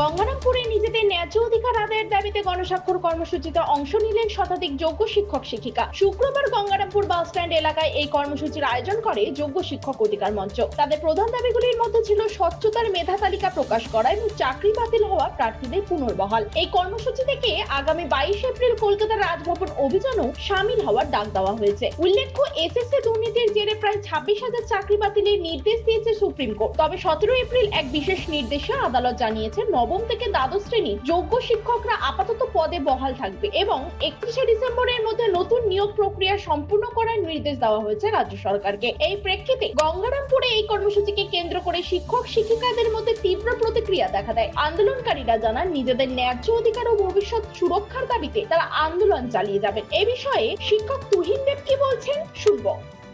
গঙ্গারামপুরে নিজেদের ন্যায্য অধিকার আদায়ের দাবিতে গণস্বাক্ষর কর্মসূচিতে অংশ নিলেন শতাধিক যোগ্য শিক্ষক শিক্ষিকা। শুক্রবার গঙ্গারামপুর বাস স্ট্যান্ড এলাকায় এই কর্মসূচির আয়োজন করে যোগ্য শিক্ষক অধিকার মঞ্চ। তাদের প্রধান দাবিগুলির মধ্যে ছিল স্বচ্ছতার মেধা তালিকা প্রকাশ করা এবং চাকরি বাতিল হওয়া প্রার্থীদের পুনর্বহাল। এই কর্মসূচি থেকে আগামী বাইশ এপ্রিল কলকাতার রাজভবন অভিযানও সামিল হওয়ার ডাক দেওয়া হয়েছে। উল্লেখ্য, এসএসসি দুর্নীতির জেরে প্রায় ছাব্বিশ হাজার চাকরি বাতিলের নির্দেশ দিয়েছে সুপ্রিম কোর্ট। তবে সতেরো এপ্রিল এক বিশেষ নির্দেশে আদালত জানিয়েছে নবম থেকে দ্বাদশ শ্রেণি যোগ্য শিক্ষকরা আপাতত পদে বহাল থাকবে এবং একত্রিশে ডিসেম্বরের মধ্যে নতুন নিয়োগ প্রক্রিয়া সম্পূর্ণ করার নির্দেশ দেওয়া হয়েছে রাজ্য সরকারকে। এই প্রেক্ষিতে গঙ্গারামপুরে এই কর্মসূচিকে কেন্দ্র করে শিক্ষক, শিক্ষিকাদের মধ্যে তীব্র প্রতিক্রিয়া দেখা দেয়। আন্দোলনকারীরা জানান, নিজেদের ন্যায্য অধিকার ও ভবিষ্যৎ সুরক্ষার দাবিতে তারা আন্দোলন চালিয়ে যাবেন। এ বিষয়ে শিক্ষক তুহিন দেব কি বলছেন? শুনব।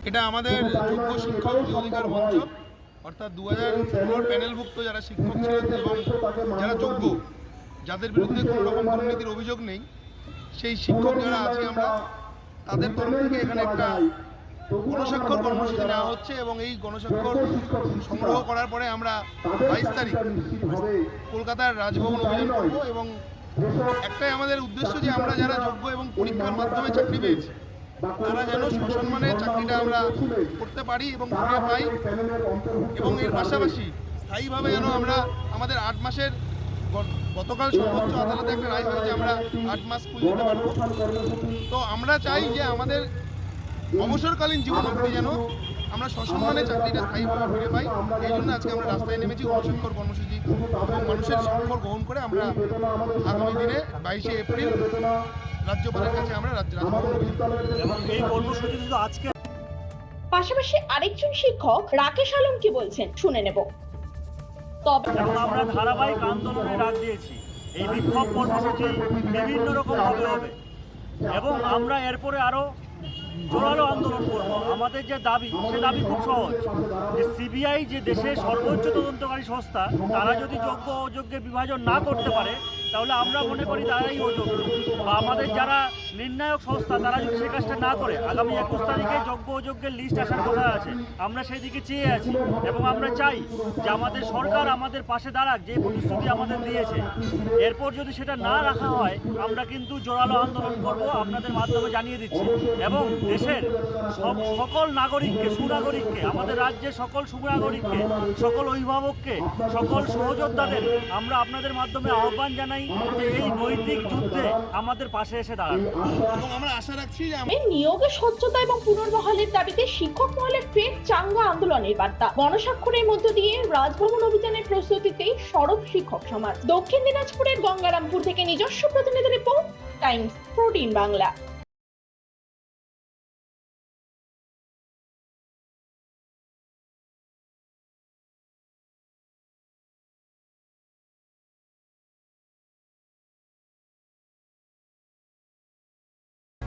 এটা আমাদের যোগ্য শিক্ষক অধিকার মঞ্চ অর্থাৎ দু হাজার ষোলোর প্যানেলভুক্ত যারা শিক্ষক ছিলেন এবং যারা যোগ্য, যাদের বিরুদ্ধে কোনো রকম দুর্নীতির অভিযোগ নেই, সেই শিক্ষক যারা আছি আমরা তাদের তরফ থেকে এখানে একটা গণস্বাক্ষর কর্মসূচি নেওয়া হচ্ছে এবং এই গণস্বাক্ষর সংগ্রহ করার পরে আমরা বাইশ তারিখ কলকাতার রাজভবন অভিযান করব এবং একটাই আমাদের উদ্দেশ্য যে আমরা যারা যোগ্য এবং পরীক্ষার মাধ্যমে চাকরি পেয়েছি তারা যেন সসম্মানে চাকরিটা আমরা করতে পারি এবং ফিরে পাই এবং এর পাশাপাশি স্থায়ীভাবে যেন আমরা আমাদের আট মাসের গতকাল সর্বোচ্চ আদালতে একটা রায় হয়েছে আমরা আট মাস স্কুল যেতে পারব। তো আমরা চাই যে আমাদের অবসরকালীন জীবন অবধি যেন আমরা সসম্মানে চাকরিটা স্থায়ীভাবে ফিরে পাই। এই জন্য আজকে আমরা রাস্তায় নেমেছি গণস্বাক্ষর কর্মসূচি এবং মানুষের স্বাক্ষর গ্রহণ করে আমরা আগামী দিনে বাইশে এপ্রিল রাজ্যপালের কাছে আমরা রাজ্য এবং এই কর্মসূচি আজকে পাশাপাশি আরেকজন শিক্ষক রাকেশ আলম কি বলছেন শুনে নেব। তবে আমরা ধারাবাহিক আন্দোলনে ডাক দিয়েছি। এই বিক্ষোভ কর্মসূচি বিভিন্ন রকম হবে। এবং আমরা এরপরে আরও জোরালো আন্দোলন করব। আমাদের যে দাবি, সে দাবি খুব সহজ। যে সিবিআই যে দেশের সর্বোচ্চ তদন্তকারী সংস্থা, তারা যদি যোগ্য অযোগ্যের বিভাজন না করতে পারে, তাহলে আমরা মনে করি তারাই অযোগ্য। বা আমাদের যারা নির্ণায়ক সংস্থা, তারা যদি সে কাজটা না করে, আগামী একুশ তারিখে যোগ্য অযোগ্যের লিস্ট আসার কথা আছে, আমরা সেই দিকে চেয়ে আছি এবং আমরা চাই যে আমাদের সরকার আমাদের পাশে দাঁড়াক, যে প্রতিশ্রুতি আমাদের দিয়েছে। এরপর যদি সেটা না রাখা হয়, আমরা কিন্তু জোরালো আন্দোলন করব, আপনাদের মাধ্যমে জানিয়ে দিচ্ছি। এবং দেশের সব- সকল নাগরিককে সুনাগরিককে আমাদের রাজ্যের সকল সুনাগরিককে সকল অভিভাবককে সকল সহযোদ্ধাদের আমরা আপনাদের মাধ্যমে আহ্বান জানাই যে এই নৈতিক যুদ্ধে আমাদের পাশে এসে দাঁড়ান। এবং আমরা আশা রাখছি যে নিয়োগে স্বচ্ছতা এবং পুনর্বহালের দাবিতে শিক্ষক মহলের ফের চাঙ্গা আন্দোলনের বার্তা। গণস্বাক্ষরের মধ্য দিয়ে রাজভবন অভিযানের প্রস্তুতিতে সড়ক শিক্ষক সমাজ। দক্ষিণ দিনাজপুরের গঙ্গারামপুর থেকে নিজস্ব প্রতিনিধি রিপোর্ট টাইমস প্রোটিন বাংলা।